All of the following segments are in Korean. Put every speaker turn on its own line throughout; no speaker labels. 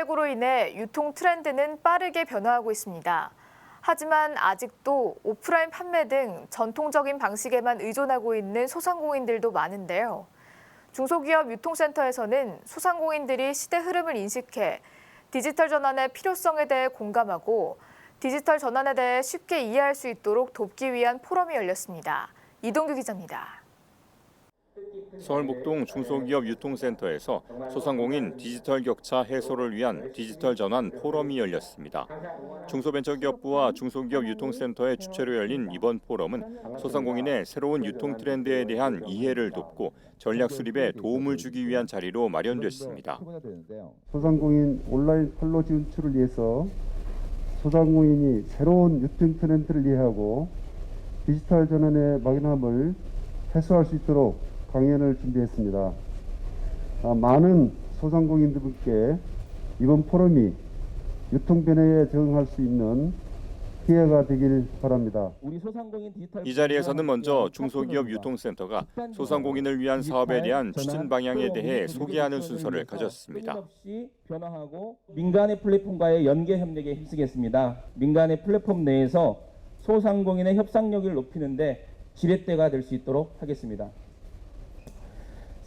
코로나19로 인해 유통 트렌드는 빠르게 변화하고 있습니다. 하지만 아직도 오프라인 판매 등 전통적인 방식에만 의존하고 있는 소상공인들도 많은데요. 중소기업 유통센터에서는 소상공인들이 시대 흐름을 인식해 디지털 전환의 필요성에 대해 공감하고 디지털 전환에 대해 쉽게 이해할 수 있도록 돕기 위한 포럼이 열렸습니다. 이동규 기자입니다.
서울 목동 중소기업 유통센터에서 소상공인 디지털 격차 해소를 위한 디지털 전환 포럼이 열렸습니다. 중소벤처기업부와 중소기업 유통센터의 주최로 열린 이번 포럼은 소상공인의 새로운 유통 트렌드에 대한 이해를 돕고 전략 수립에 도움을 주기 위한 자리로 마련됐습니다.
소상공인 온라인 판로 진출을 위해서 소상공인이 새로운 유통 트렌드를 이해하고 디지털 전환의 막연함을 해소할 수 있도록 강연을 준비했습니다. 아, 많은 소상공인들께 이번 포럼이 유통 변화에 적응할 수 있는 기회가 되길 바랍니다.
우리 소상공인 디지털
이 자리에서는 먼저 중소기업 유통센터가 소상공인을 위한 사업에 대한 추진 방향에 대해 소개하는 순서를 가졌습니다.
변화하고 민간의 플랫폼과의 연계 협력에 힘쓰겠습니다. 민간의 플랫폼 내에서 소상공인의 협상력을 높이는데 지렛대가 될 수 있도록 하겠습니다.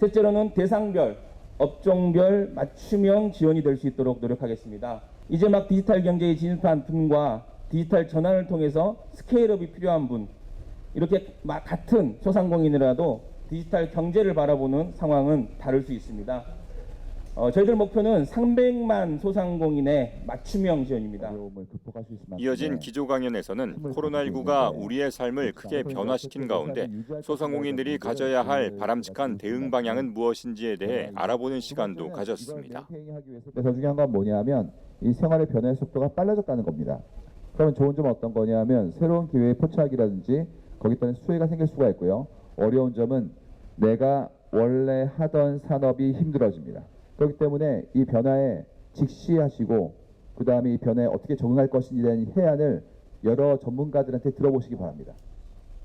셋째로는 대상별, 업종별 맞춤형 지원이 될 수 있도록 노력하겠습니다. 이제 막 디지털 경제에 진입한 분과 디지털 전환을 통해서 스케일업이 필요한 분, 이렇게 막 같은 소상공인이라도 디지털 경제를 바라보는 상황은 다를 수 있습니다. 어, 저희들 목표는 300만 소상공인의 맞춤형 지원입니다.
이어진 기조 강연에서는 코로나19가 우리의 삶을 크게 변화시킨 가운데 소상공인들이 가져야 할 바람직한 대응 방향은 무엇인지에 대해 알아보는 시간도 가졌습니다.
더 중요한 건 뭐냐면 이 생활의 변화의 속도가 빨라졌다는 겁니다. 그러면 좋은 점은 어떤 거냐면 새로운 기회의 포착이라든지 거기 때문에 수혜가 생길 수가 있고요. 어려운 점은 내가 원래 하던 산업이 힘들어집니다. 그렇기 때문에 이 변화에 직시하시고 그 다음에 이 변화에 어떻게 적응할 것인지에 대한 해안을 여러 전문가들한테 들어보시기 바랍니다.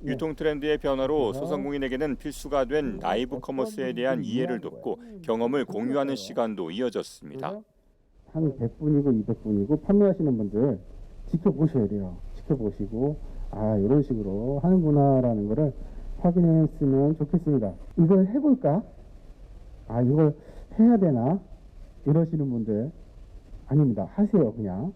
유통 트렌드의 변화로 소상공인에게는 필수가 된 라이브 커머스에 대한 이해를 돕고 경험을 공유하는 시간도 이어졌습니다.
한 100분이고 200분이고 판매하시는 분들 지켜보셔야 돼요. 지켜보시고 아 이런 식으로 하는구나라는 거를 확인했으면 좋겠습니다. 이걸 해볼까? 아 이걸 해야 되나? 이러시는 분들 아닙니다. 하세요 그냥.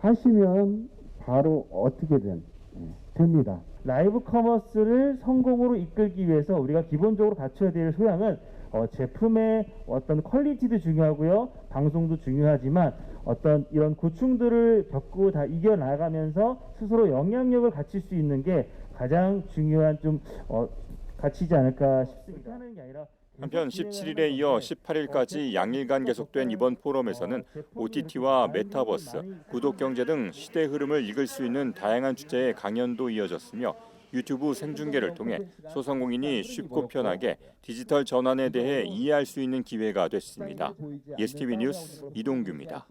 하시면 바로 어떻게든 예, 됩니다.
라이브 커머스를 성공으로 이끌기 위해서 우리가 기본적으로 갖춰야 될 소양은 어, 제품의 어떤 퀄리티도 중요하고요, 방송도 중요하지만 어떤 이런 고충들을 겪고 다 이겨 나가면서 스스로 영향력을 갖출 수 있는 게 가장 중요한 좀 어, 가치지 않을까 싶습니다. 하는 게 아니라
한편 17일에 이어 18일까지 양일간 계속된 이번 포럼에서는 OTT와 메타버스, 구독 경제 등 시대 흐름을 읽을 수 있는 다양한 주제의 강연도 이어졌으며 유튜브 생중계를 통해 소상공인이 쉽고 편하게 디지털 전환에 대해 이해할 수 있는 기회가 됐습니다. 예스티비 뉴스 이동규입니다.